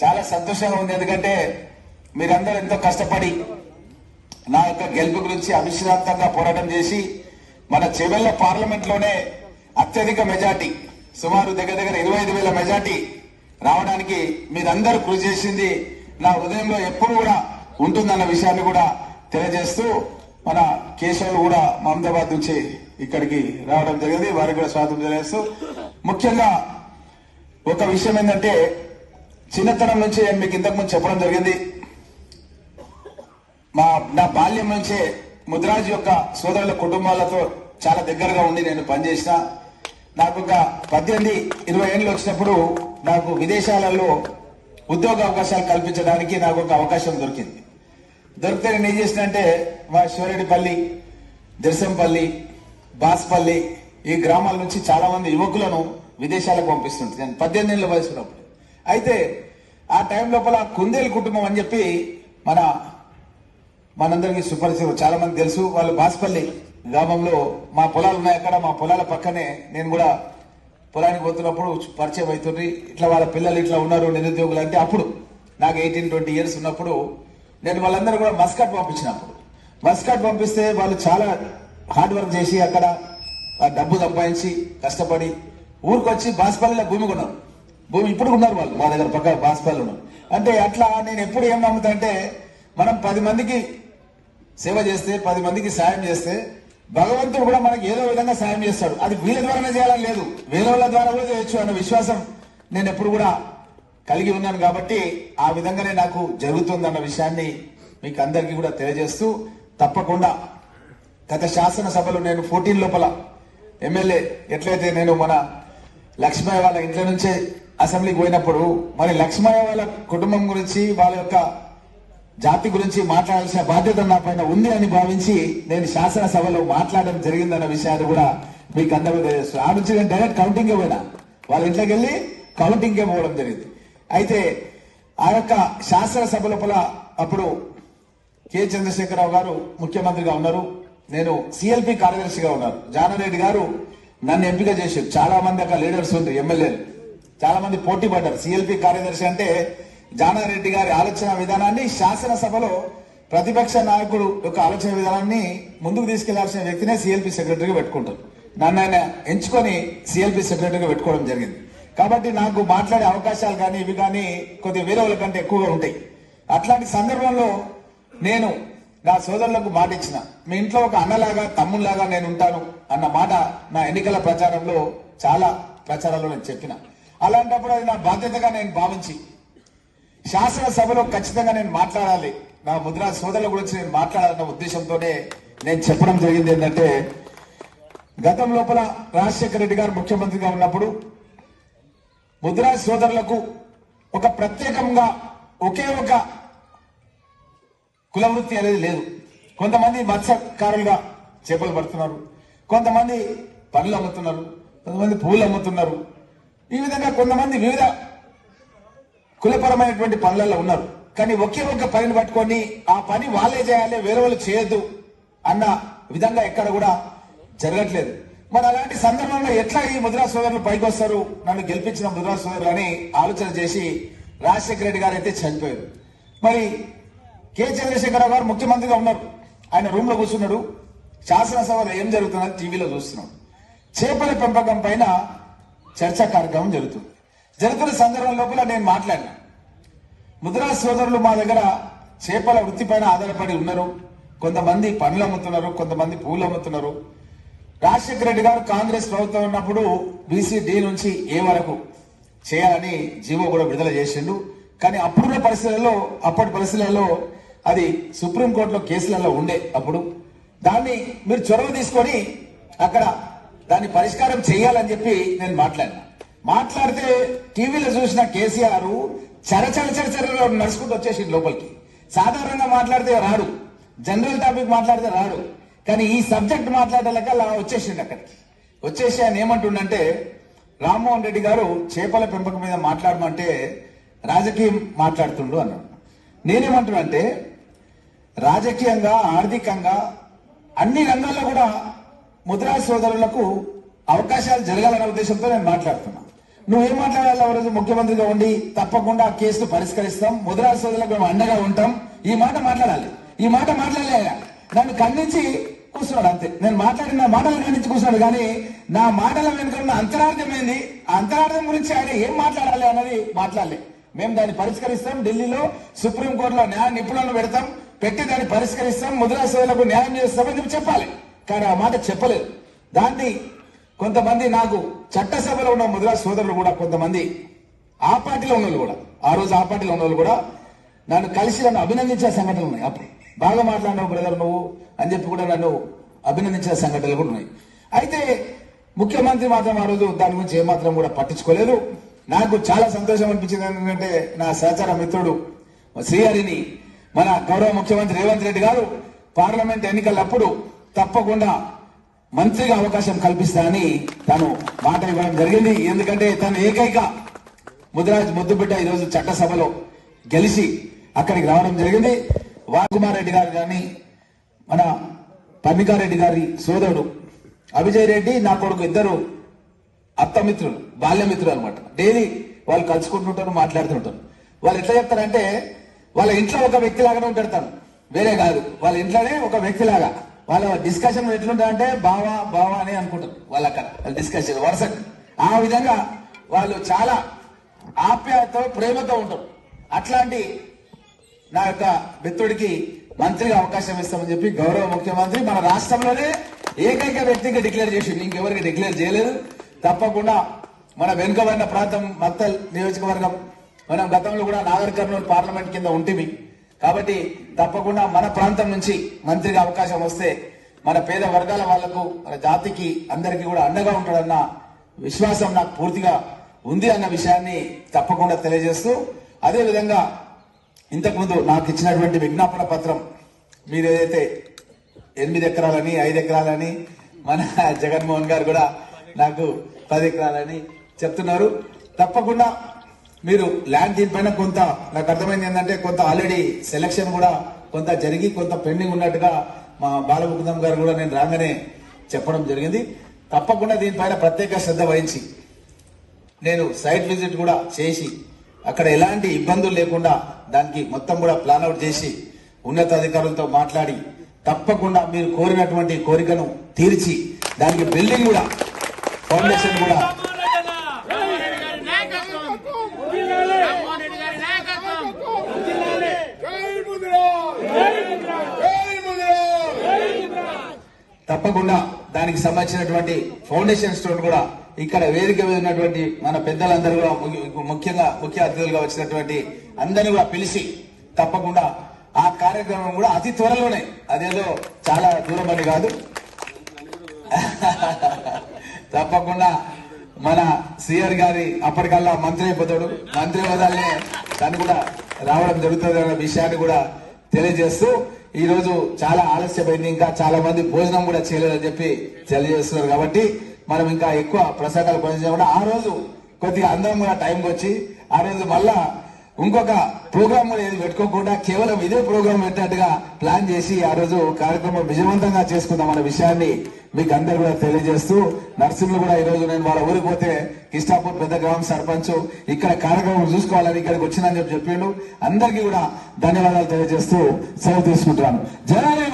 చాలా సంతోషంగా ఉంది. ఎందుకంటే మీరందరూ ఎంతో కష్టపడి నా యొక్క గెలుపు గురించి అవిశ్రాంతంగా పోరాటం చేసి మన చెవెళ్ళ పార్లమెంట్లోనే అత్యధిక మెజార్టీ సుమారు దగ్గర దగ్గర ఇరవై ఐదు వేల మెజార్టీ రావడానికి మీరందరూ కృషి చేసింది నా హృదయంలో ఎప్పుడు కూడా ఉంటుందన్న విషయాన్ని కూడా తెలియజేస్తూ మన కేశవులు కూడా మమదాబాద్ నుంచి ఇక్కడికి రావడం జరిగింది. వారికి కూడా స్వాగతం తెలియజేస్తూ ముఖ్యంగా ఒక విషయం ఏంటంటే చిన్నతనం నుంచి నేను మీకు ఇంతకుముందు చెప్పడం జరిగింది. మా నా బాల్యం నుంచే ముద్రాజ్ యొక్క సోదరుల కుటుంబాలతో చాలా దగ్గరగా ఉండి నేను పనిచేసిన. నాకు ఒక పద్దెనిమిది ఇరవై ఏళ్ళు వచ్చినప్పుడు నాకు విదేశాలలో ఉద్యోగ అవకాశాలు కల్పించడానికి నాకు ఒక అవకాశం దొరికింది. దొరికితే నేను ఏం చేసినంటే మా శివరెడ్డిపల్లి దర్శంపల్లి బాస్పల్లి ఈ గ్రామాల నుంచి చాలా మంది యువకులను విదేశాలకు పంపిస్తుంది నేను పద్దెనిమిది ఏళ్ళ వయసు ఉన్నప్పుడు అయితే ఆ టైం లోపల కుందేలు కుటుంబం అని చెప్పి మన మనందరికీ సుపరిచయం చాలా మంది తెలుసు. వాళ్ళు బాస్పల్లి గ్రామంలో మా పొలాలు ఉన్నాయి. అక్కడ మా పొలాల పక్కనే నేను కూడా పొలానికి పోతున్నప్పుడు పరిచయం అవుతుంది ఇట్లా వాళ్ళ పిల్లలు ఇట్లా ఉన్నారు నిరుద్యోగులు అంటే అప్పుడు నాకు ఎయిటీన్ ట్వంటీ ఇయర్స్ ఉన్నప్పుడు నేను వాళ్ళందరూ కూడా మస్కట్ పంపించినప్పుడు. మస్కట్ పంపిస్తే వాళ్ళు చాలా హార్డ్ వర్క్ చేసి అక్కడ డబ్బు సంపాదించి కష్టపడి ఊరికొచ్చి బాస్పల్లిలో భూమి కొన్నారు. భూమి ఇప్పుడు ఉన్నారు వాళ్ళు మా దగ్గర పక్క బాస్పాలు ఉన్నారు అంటే అట్లా నేను ఎప్పుడు ఏం నమ్ముతా అంటే మనం పది మందికి సేవ చేస్తే పది మందికి సాయం చేస్తే భగవంతుడు కూడా మనకి ఏదో విధంగా సాయం చేస్తాడు. అది వీళ్ళ ద్వారానే చేయాలని లేదు. వేరే వాళ్ళ ద్వారా కూడా చేయొచ్చు అన్న విశ్వాసం నేను ఎప్పుడు కూడా కలిగి ఉన్నాను కాబట్టి ఆ విధంగానే నాకు జరుగుతుందన్న విషయాన్ని మీకు అందరికీ కూడా తెలియజేస్తూ తప్పకుండా గత శాసనసభలో నేను ఫోర్టీన్ లోపల ఎమ్మెల్యే ఎట్లయితే నేను మన లక్ష్మయ్య వాళ్ళ ఇంట్లో నుంచే అసెంబ్లీకి పోయినప్పుడు మరి లక్ష్మయ్య వాళ్ళ కుటుంబం గురించి వాళ్ళ యొక్క జాతి గురించి మాట్లాడాల్సిన బాధ్యత నా పైన ఉంది అని భావించి నేను శాసనసభలో మాట్లాడడం జరిగిందన్న విషయాన్ని కూడా మీకు అందరూ తెలియజేస్తున్నాను ఆ నుంచి నేను డైరెక్ట్ కౌంటింగ్ పోయినా. వాళ్ళ ఇంట్లోకి వెళ్ళి కౌంటింగ్కే పోవడం జరిగింది. అయితే ఆ యొక్క శాసనసభ లోపల అప్పుడు కె చంద్రశేఖరరావు గారు ముఖ్యమంత్రిగా ఉన్నారు. నేను సిఎల్పి కార్యదర్శిగా ఉన్నారు. జానారెడ్డి గారు నన్ను ఎంపిక చేశారు. చాలా మంది అక్కడ లీడర్స్ ఉంది ఎమ్మెల్యేలు. చాలా మంది పోటీ పడ్డారు. సిఎల్పి కార్యదర్శి అంటే జానారెడ్డి గారి ఆలోచన విధానాన్ని శాసనసభలో ప్రతిపక్ష నాయకుడు యొక్క ఆలోచన విధానాన్ని ముందుకు తీసుకెళ్ళాల్సిన వ్యక్తినే సిఎల్పి సెక్రటరీగా పెట్టుకుంటారు. నన్ను ఆయన ఎంచుకొని సిఎల్పి సెక్రటరీగా పెట్టుకోవడం జరిగింది. కాబట్టి నాకు మాట్లాడే అవకాశాలు కానీ ఇవి కానీ కొద్దిగా వేరే వాళ్ళ కంటే ఎక్కువగా ఉంటాయి. అట్లాంటి సందర్భంలో నేను నా సోదరులకు మాట ఇచ్చిన మీ ఇంట్లో ఒక అన్నలాగా తమ్ముళ్ళాగా నేను ఉంటాను అన్న మాట నా ఎన్నికల ప్రచారంలో చాలా ప్రచారాల్లో నేను చెప్పిన. అలాంటప్పుడు అది నా బాధ్యతగా నేను భావించి శాసనసభలో ఖచ్చితంగా నేను మాట్లాడాలి. నా ముద్రా సోదరుల గురించి నేను మాట్లాడాలన్న ఉద్దేశంతోనే నేను చెప్పడం జరిగింది ఏంటంటే గతం లోపల రాజశేఖర రెడ్డి గారు ముఖ్యమంత్రిగా ఉన్నప్పుడు ముద్రా సోదరులకు ఒక ప్రత్యేకంగా ఒకే ఒక కుల వృత్తి అనేది లేదు. కొంతమంది మత్స్యకారులుగా చేపలు పడుతున్నారు. కొంతమంది పనులు అమ్ముతున్నారు. కొంతమంది పూలు అమ్ముతున్నారు. ఈ విధంగా కొంతమంది వివిధ కులపరమైనటువంటి పనులలో ఉన్నారు. కానీ ఒకే ఒక్క పనిని పట్టుకొని ఆ పని వాళ్ళే చేయాలి వేరే వాళ్ళు చేయొద్దు అన్న విధంగా ఎక్కడ కూడా జరగట్లేదు. మరి అలాంటి సందర్భంలో ఎట్లా ఈ ముద్రా సోదరులు పైకి వస్తారు? నన్ను గెలిపించిన ముద్రా సోదరులు అని ఆలోచన చేసి రాజశేఖర రెడ్డి గారు అయితే చనిపోయారు. మరి కె చంద్రశేఖరరావు గారు ముఖ్యమంత్రిగా ఉన్నారు. ఆయన రూమ్లో కూర్చున్నాడు. శాసనసభలో ఏం జరుగుతుందని టీవీలో చూస్తున్నాడు చేపల పెంపకం పైన చర్చా కార్యక్రమం జరుగుతుంది. జరుగుతున్న సందర్భం లోపల నేను మాట్లాడినా. ముద్రా సోదరులు మా దగ్గర చేపల వృత్తిపైన ఆధారపడి ఉన్నారు. కొంతమంది పండ్లు అమ్ముతున్నారు కొంతమంది పూలు అమ్ముతున్నారు. రాజశేఖర రెడ్డి గారు కాంగ్రెస్ ప్రభుత్వం ఉన్నప్పుడు బీసీ డి నుంచి ఏ వరకు చేయాలని జీవో కూడా విడుదల చేసిండు. కానీ అప్పుడున్న పరిస్థితులలో అప్పటి పరిస్థితులలో అది సుప్రీంకోర్టులో కేసులలో ఉండే అప్పుడు. దాన్ని మీరు చొరవ తీసుకొని అక్కడ దాన్ని పరిష్కారం చేయాలని చెప్పి నేను మాట్లాడినా. మాట్లాడితే టీవీలో చూసిన కేసీఆర్ చరచర చరచరలో నడుచుకుంటూ వచ్చేసి లోపలికి. సాధారణంగా మాట్లాడితే రాడు. జనరల్ టాపిక్ మాట్లాడితే రాడు. కానీ ఈ సబ్జెక్ట్ మాట్లాడలేక అలా వచ్చేసిండు అక్కడికి. వచ్చేసి ఆయన ఏమంటుండంటే రామ్మోహన్ రెడ్డి గారు చేపల పెంపకం మీద మాట్లాడమంటే రాజకీయం మాట్లాడుతుండు అన్నాడు. నేనేమంటున్నానంటే రాజకీయంగా ఆర్థికంగా అన్ని రంగాల్లో కూడా ముద్రా సోదరులకు అవకాశాలు జరగాలనే ఉద్దేశంతో నేను మాట్లాడుతున్నా. నువ్వేం మాట్లాడాలి ఆ రోజు ముఖ్యమంత్రిగా ఉండి తప్పకుండా ఆ కేసును పరిష్కరిస్తాం. ముద్రా సోదరులకు మేము అండగా ఉంటాం. ఈ మాట మాట్లాడాలి. ఈ మాట మాట్లాడలే. నన్ను ఖండించి కూర్చున్నాడు అంతే. నేను మాట్లాడిన మాటలు ఖండించి కూర్చున్నాడు. కానీ నా మాటల వెనుక ఉన్న అంతరార్థం ఏంది? ఆ అంతరార్థం గురించి ఆయన ఏం మాట్లాడాలి అన్నది మాట్లాడలే. మేము దాన్ని పరిష్కరిస్తాం. ఢిల్లీలో సుప్రీం కోర్టులో న్యాయ నిపుణులను పెడతాం. పెట్టి దాన్ని పరిష్కరిస్తాం. ముద్రా సోదరులకు న్యాయం చేస్తామని చెప్పాలి. కానీ ఆ మాట చెప్పలేదు. దాన్ని కొంతమంది నాకు చట్టసభలో ఉన్న ముద్రా సోదరులు కూడా కొంతమంది ఆ పార్టీలో ఉన్న వాళ్ళు కూడా ఆ రోజు ఆ పార్టీలో ఉన్న వాళ్ళు కూడా నన్ను కలిసి నన్ను అభినందించే సంఘటనలు ఉన్నాయి. అప్పుడు బాగా మాట్లాడినావు బ్రదర్ నువ్వు అని చెప్పి కూడా నన్ను అభినందించే సంఘటనలు కూడా ఉన్నాయి. అయితే ముఖ్యమంత్రి మాత్రం ఆ రోజు దాని గురించి ఏమాత్రం కూడా పట్టించుకోలేదు. నాకు చాలా సంతోషం అనిపించింది ఎందుకంటే నా సహచార మిత్రుడు శ్రీహరిని మన గౌరవ ముఖ్యమంత్రి రేవంత్ రెడ్డి గారు పార్లమెంట్ ఎన్నికలప్పుడు తప్పకుండా మంత్రిగా అవకాశం కల్పిస్తానని తను మాట ఇవ్వడం జరిగింది. ఎందుకంటే తను ఏకైక ముదిరాజ్ ముద్దుబిడ్డ ఈరోజు చట్టసభలో గెలిచి అక్కడికి రావడం జరిగింది. వాకుమార్ రెడ్డి గారు కానీ మన పన్నికారెడ్డి గారి సోదరుడు అభిజయ్ రెడ్డి నా కొడుకు ఇద్దరు అత్తమిత్రులు బాల్యమిత్రులు అనమాట డైలీ వాళ్ళు కలుసుకుంటుంటారు మాట్లాడుతుంటారు. వాళ్ళు ఎట్లా చెప్తారంటే వాళ్ళ ఇంట్లో ఒక వ్యక్తి లాగానే ఉంటాడు తను. వేరే కాదు. వాళ్ళ ఇంట్లోనే ఒక వ్యక్తి లాగా వాళ్ళ డిస్కషన్ ఎట్లుంటారంటే బావా బావా అని అనుకుంటారు. వాళ్ళు అక్కడ వాళ్ళ డిస్కషన్ వరుస ఆ విధంగా వాళ్ళు చాలా ఆప్యాయతతో ప్రేమతో ఉంటారు. అట్లాంటి నా యొక్క మిత్రుడికి మంత్రిగా అవకాశం ఇస్తామని చెప్పి గౌరవ ముఖ్యమంత్రి మన రాష్ట్రంలోనే ఏకైక వ్యక్తికి డిక్లేర్ చేసి ఇంకెవరికి డిక్లేర్ చేయలేదు. తప్పకుండా మన వెనుకబడిన ప్రాంతం మత్తల్ నియోజకవర్గం మనం గతంలో కూడా నాగర్ కర్నూలు పార్లమెంట్ కింద ఉంటిమి. కాబట్టి తప్పకుండా మన ప్రాంతం నుంచి మంత్రిగా అవకాశం వస్తే మన పేద వర్గాల వాళ్ళకు మన జాతికి అందరికీ కూడా అండగా ఉంటాడన్న విశ్వాసం నాకు పూర్తిగా ఉంది అన్న విషయాన్ని తప్పకుండా తెలియజేస్తూ అదేవిధంగా ఇంతకుముందు నాకు ఇచ్చినటువంటి విజ్ఞాపన పత్రం మీరు ఏదైతే ఎనిమిది ఎకరాలని ఐదు ఎకరాలని మన జగన్మోహన్ గారు కూడా నాకు పది ఎకరాలని చెప్తున్నారు. తప్పకుండా మీరు ల్యాండ్ దీనిపైన కొంత నాకు అర్థమైంది ఏంటంటే కొంత ఆల్రెడీ సెలక్షన్ కూడా కొంత జరిగి కొంత పెండింగ్ ఉన్నట్టుగా మా బాలముకుందం గారు కూడా నేను రాగానే చెప్పడం జరిగింది. తప్పకుండా దీనిపైన ప్రత్యేక శ్రద్ధ వహించి నేను సైట్ విజిట్ కూడా చేసి అక్కడ ఎలాంటి ఇబ్బందులు లేకుండా దానికి మొత్తం కూడా ప్లాన్ అవుట్ చేసి ఉన్నతాధికారులతో మాట్లాడి తప్పకుండా మీరు కోరినటువంటి కోరికను తీర్చి దానికి బిల్డింగ్ కూడా ఫౌండేషన్ కూడా రామోహన్ గారి నాయకత్వం రామోహన్ రెడ్డి గారి నాయకత్వం జై ముదిరాజ్ జై ముదిరాజ్ తప్పకుండా దానికి సంబంధించినటువంటి ఫౌండేషన్ స్టోన్ కూడా ఇక్కడ వేదిక ఉన్నటువంటి మన పెద్దలందరూ కూడా ముఖ్యంగా ముఖ్య అతిథులుగా వచ్చినటువంటి అందరినీ కూడా పిలిచి తప్పకుండా ఆ కార్యక్రమం కూడా అతి త్వరలోనే అదేదో చాలా దూరం అని కాదు. తప్పకుండా మన సిఆర్ గారి అప్పటికల్లా మంత్రి అయిపోతాడు. మంత్రి హోదాలనే తను కూడా రావడం జరుగుతుంది అన్న విషయాన్ని కూడా తెలియజేస్తూ ఈ రోజు చాలా ఆలస్యమైంది ఇంకా చాలా మంది భోజనం కూడా చేయలేదని చెప్పి తెలియజేస్తున్నారు కాబట్టి మనం ఇంకా ఎక్కువ ప్రసాదాలు పనిచేయకుండా ఆ రోజు కొద్దిగా అందరం కూడా టైంకి వచ్చి ఆ రోజు మళ్ళా ఇంకొక ప్రోగ్రామ్ ఏది పెట్టుకోకుండా కేవలం ఇదే ప్రోగ్రామ్ పెట్టినట్టుగా ప్లాన్ చేసి ఆ రోజు కార్యక్రమం విజయవంతంగా చేసుకుందాం అనే విషయాన్ని మీకు అందరు కూడా తెలియజేస్తూ నర్సింహులు కూడా ఈ రోజు నేను వాళ్ళ ఊరికి పోతే కిష్టాపూర్ పెద్ద గ్రామం సర్పంచ్ ఇక్కడ కార్యక్రమం చూసుకోవాలని ఇక్కడికి వచ్చిందని చెప్పి చెప్పిండు. అందరికీ కూడా ధన్యవాదాలు తెలియజేస్తూ సెలవు తీసుకుంటున్నాను. జనాలే